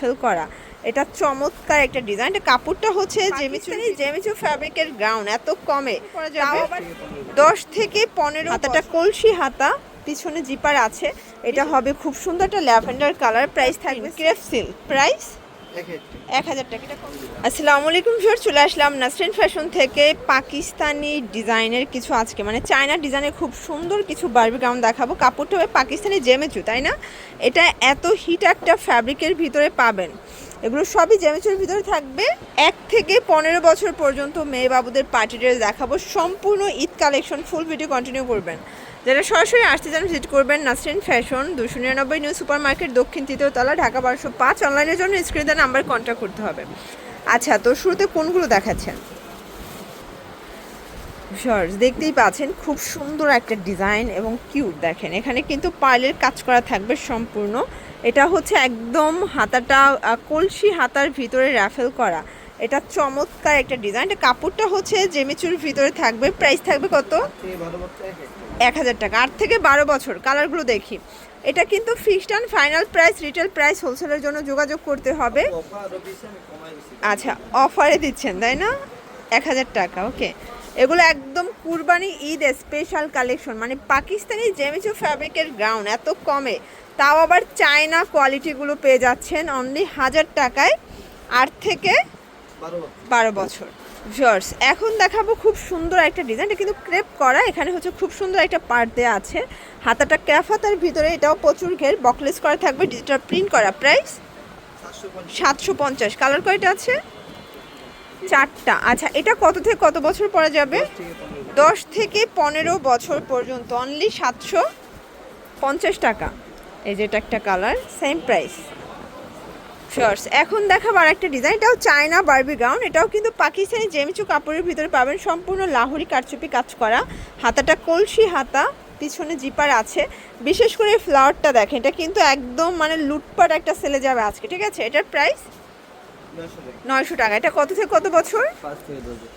Rafael করা। এটা চমৎকার একটা ডিজাইন এটা কাপড়টা হচ্ছে জেমিচু জেমিচু ফ্যাব্রিকের গাউন এত কমে। দশ থেকে পনেরো হাতাটা কলসি হাতা পিছনে জিপার আছে। এটা হবে খুব সুন্দর একটা ল্যাভেন্ডার কালার। প্রাইস থাকবে ক্রেপ সিল্ক প্রাইস এক হাজার টাকা আসসালামু আলাইকুম স্যার চলে আসলাম নাসরিন ফ্যাশন থেকে পাকিস্তানি ডিজাইনের কিছু আজকে। মানে চায়না ডিজাইনের খুব সুন্দর কিছু বারবি গাউন দেখাবো। কাপড়টা হবে পাকিস্তানি জেমেচু তাই না? এটা এত হিট একটা ফ্যাব্রিকের ভিতরে পাবেন। এগুলো সবই জেমেচুর ভিতরে থাকবে। এক থেকে পনেরো বছর পর্যন্ত মেয়ে বাবুদের পার্টি ড্রেস দেখাবো। সম্পূর্ণ Eid collection, full video continue করবেন। যারা সরাসরি আসতে চান ভিজিট করবেন নাসরিন ফ্যাশন দুশো নিরানব্বই নিউ সুপার মার্কেট দক্ষিণ তৃতীয় তলা, ঢাকা বারোশো পাঁচ। অনলাইনের জন্য স্ক্রিনে নাম্বার কন্ট্যাক্ট করতে হবে। আচ্ছা তো শুরুতে কোনগুলো দেখাচ্ছেন? শর্টস দেখতেই পাচ্ছেন, খুব সুন্দর একটা ডিজাইন এবং কিউট দেখেন। এখানে কিন্তু পার্লের কাজ করা থাকবে সম্পূর্ণ। এটা হচ্ছে একদম হাতাটা কলসি হাতার ভিতরে র্যাফেল করা। এটা চমৎকার একটা ডিজাইন এটা কাপড়টা হচ্ছে জেমিচুর ভিতরে থাকবে। প্রাইস থাকবে কত? এক হাজার টাকা। আট থেকে বারো বছর। কালারগুলো দেখি। এটা কিন্তু fixed and final price retail price হোলসেলের জন্য যোগাযোগ করতে হবে। আচ্ছা অফারে দিচ্ছেন, তাই না? এক হাজার টাকা ওকে এগুলো একদম কুরবানি ঈদ স্পেশাল কালেকশন মানে পাকিস্তানি জেমিচু ফ্যাব্রিকের গ্রাউন্ড এত কমে। তাও আবার চায়না কোয়ালিটিগুলো পেয়ে যাচ্ছেন। অনলি হাজার টাকায়। আট থেকে বারো বছর। ভিউয়ার্স এখন দেখাবো খুব সুন্দর একটা ডিজাইন এটা কিন্তু ক্রেপ করা। এখানে হচ্ছে খুব সুন্দর একটা পার্ট দেওয়া আছে। হাতাটা ক্যাফ হাতার ভিতরে এটাও প্রচুর ঘের। বকলেস করা থাকবে ডিজিটাল প্রিন্ট করা। প্রাইস সাতশো পঞ্চাশ। কালার কয়টা আছে? চারটা। আচ্ছা এটা কত থেকে কত বছর পরা যাবে? দশ থেকে পনেরো বছর। পর্যন্ত। অনলি সাতশো পঞ্চাশ টাকা। এই যে এটা একটা কালার সেম প্রাইস শর্টস এখন দেখাবো আর একটা ডিজাইন এটাও চায়না বারবি গাউন এটাও কিন্তু পাকিস্তানি জেমিচু কাপড়ের ভিতরে পাবেন। সম্পূর্ণ লাহোরি কারচুপি কাজ করা। হাতাটা কলসি হাতা, পিছনে জিপার আছে। বিশেষ করে ফ্লাওয়ারটা দেখেন, এটা কিন্তু একদম মানে লুটপাট একটা সেলে যাবে আজকে। ঠিক আছে? এটার প্রাইস নয়শো টাকা। এটা কত থেকে কত বছর?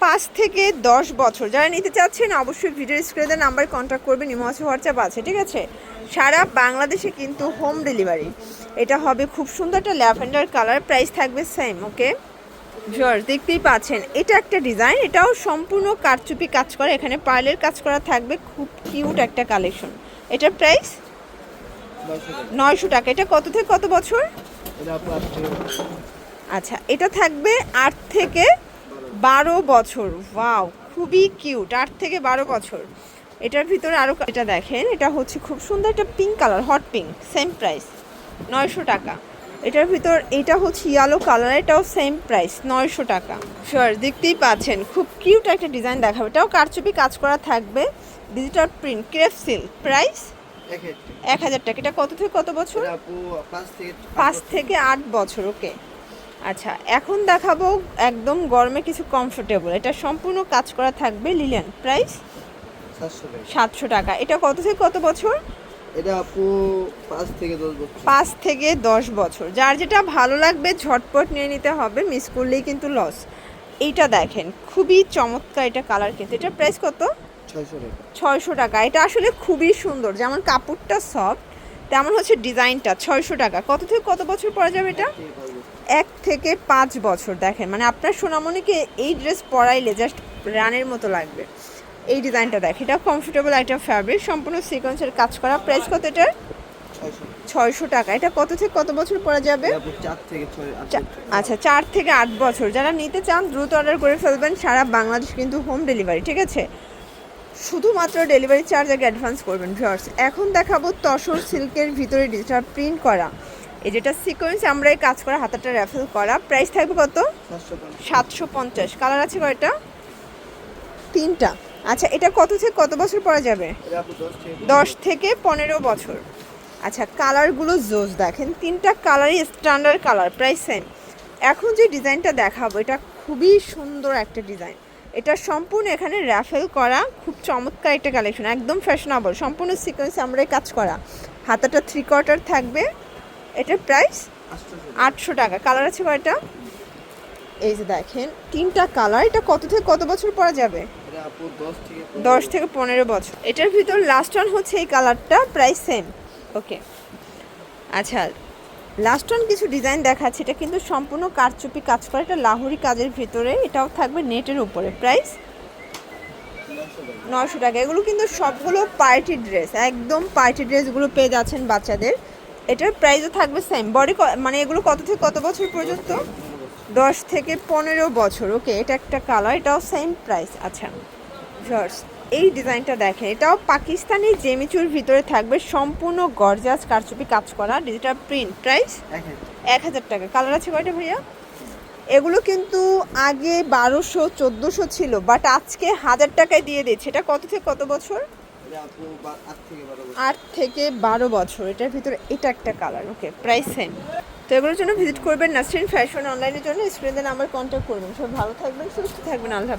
পাঁচ থেকে দশ বছর। যারা নিতে চাচ্ছেন অবশ্যই ভিডিও স্ক্রিনে নাম্বার কন্ট্যাক্ট করবেন। ইমো আছে হোয়াটসঅ্যাপ আছে ঠিক আছে? সারা বাংলাদেশে কিন্তু হোম ডেলিভারি এটা হবে খুব সুন্দর একটা ল্যাভেন্ডার কালার। প্রাইস থাকবে সেম ওকে জর্জ দেখতেই পাচ্ছেন। এটা একটা ডিজাইন এটাও সম্পূর্ণ কারচুপি কাজ করা। এখানে পার্লের কাজ করা থাকবে। খুব কিউট একটা কালেকশন এটার প্রাইস নয়শো টাকা। এটা কত থেকে কত বছর। আচ্ছা এটা থাকবে আট থেকে বারো বছর। ওয়াও খুবই কিউট আট থেকে বারো বছর। এটার ভিতরে আরও এটা দেখেন এটা হচ্ছে খুব সুন্দর একটা pink colour hot pink same price নয়শো টাকা। এটার ভিতর এটা হচ্ছে ইয়েলো কালার এটাও সেম প্রাইস নয়শো টাকা। শিওর দেখতেই পাচ্ছেন খুব কিউট একটা ডিজাইন দেখাবে। এটাও কারচুপি কাজ করা থাকবে digital print crepe silk price এক হাজার টাকা। এটা কত থেকে কত বছর? পাঁচ থেকে আট বছর। ওকে আচ্ছা এখন দেখাবো একদম গরমে কিছু কমফোর্টেবল এটা সম্পূর্ণ কাজ করা থাকবে লিলিয়ান প্রাইস সাতশো টাকা। এটা কত থেকে কত বছর? এটা আপু পাঁচ থেকে দশ বছর। পাঁচ থেকে দশ বছর। যার যেটা ভালো লাগবে ঝটপট নিয়ে নিতে হবে মিস করলেই কিন্তু লস এইটা দেখেন খুবই চমৎকার এটা কালার কিন্তু। এটা প্রাইস কত? ছয়শো টাকা। এটা আসলে খুবই সুন্দর। যেমন কাপড়টা সফট তেমন হচ্ছে ডিজাইনটা ছয়শো টাকা। কত থেকে কত বছর পরা যাবে এটা। এক থেকে পাঁচ বছর দেখেন। মানে আপনার সোনামণিকে এই ড্রেস পরাইলে জাস্ট রানের মতো লাগবে। এই ডিজাইনটা দেখ এটা কমফোর্টেবল একটা ফ্যাব্রিক সম্পূর্ণ সিকোয়েন্সের কাজ করা। প্রাইস কত এটার? ছয়শো টাকা। এটা কত থেকে কত বছর পরা যাবে। আচ্ছা চার থেকে আট বছর। যারা নিতে চান দ্রুত অর্ডার করে ফেলবেন। সারা বাংলাদেশ কিন্তু হোম ডেলিভারি ঠিক আছে? শুধুমাত্র ডেলিভারি চার্জ আগে অ্যাডভান্স করবেন ভিউয়ার্স এখন দেখাবো তসর সিল্কের ভিতরে ডিজিটাল প্রিন্ট করা। এই যেটা সিকোয়েন্স আমরা এই কাজ করা হাতাটা র্যাফেল করা। প্রাইস থাকবে কত? সাতশো পঞ্চাশ। কালার আছে কয়টা? তিনটা। আচ্ছা এটা কত থেকে কত বছর পরা যাবে? দশ থেকে পনেরো বছর। আচ্ছা কালারগুলো জোস দেখেন। তিনটা কালারই স্ট্যান্ডার্ড কালার প্রাইস সেম এখন যে ডিজাইনটা দেখাবো, এটা খুবই সুন্দর একটা ডিজাইন। এটা সম্পূর্ণ এখানে র্যাফেল করা। খুব চমৎকার একটা কালেকশন একদম ফ্যাশনেবল সম্পূর্ণ সিকোয়েন্স আমরাই কাজ করা। হাতাটা থ্রি কোয়ার্টার থাকবে। এটার প্রাইস আটশো টাকা। কালার আছে কয়টা? এই যে দেখেন তিনটা কালার এটা কত থেকে কত বছর পরা যাবে? দশ থেকে পনেরো। বছর। এটার ভিতর লাস্ট ওয়ান হচ্ছে এই কালারটা প্রাইস সেম ওকে আচ্ছা লাস্ট অন কিছু ডিজাইন দেখাচ্ছে। এটা কিন্তু সম্পূর্ণ কারচুপি কাজ করা। এটা লাহোরি কাজের ভিতরে। এটাও থাকবে নেটের উপরে। প্রাইস নশো টাকা। এগুলো কিন্তু সবগুলো পার্টি ড্রেস একদম পার্টি ড্রেসগুলো পেয়ে যাচ্ছেন বাচ্চাদের। এটার প্রাইসও থাকবে সেম বডি মানে এগুলো কত থেকে কত বছর পর্যন্ত? দশ থেকে পনেরো বছর ওকে এটা একটা কালার এটাও সেম প্রাইস আচ্ছা ভিউয়ার্স এই ডিজাইনটা দেখেন। এটাও পাকিস্তানি জেমিচুর ভিতরে থাকবে। সম্পূর্ণ গর্জাস কারচুপি কাজ করা ডিজিটাল প্রিন্ট প্রাইস এক হাজার। এক হাজার টাকা। কালার আছে কয়টা ভাইয়া? এগুলো কিন্তু আগে বারোশো চোদ্দোশো ছিল বাট আজকে হাজার টাকায় দিয়ে দিচ্ছে এটা কত থেকে কত বছর? আট থেকে বারো বছর। এটার ভিতরে এটা একটা কালার ওকে প্রাইস সেম তো এগুলোর জন্য ভিজিট করবেন নাসরিন ফ্যাশন অনলাইনের জন্য স্টুডেন্টদের নাম্বার কন্ট্যাক্ট করবেন। সব ভালো থাকবেন, সুস্থ থাকবেন, আল্লাহ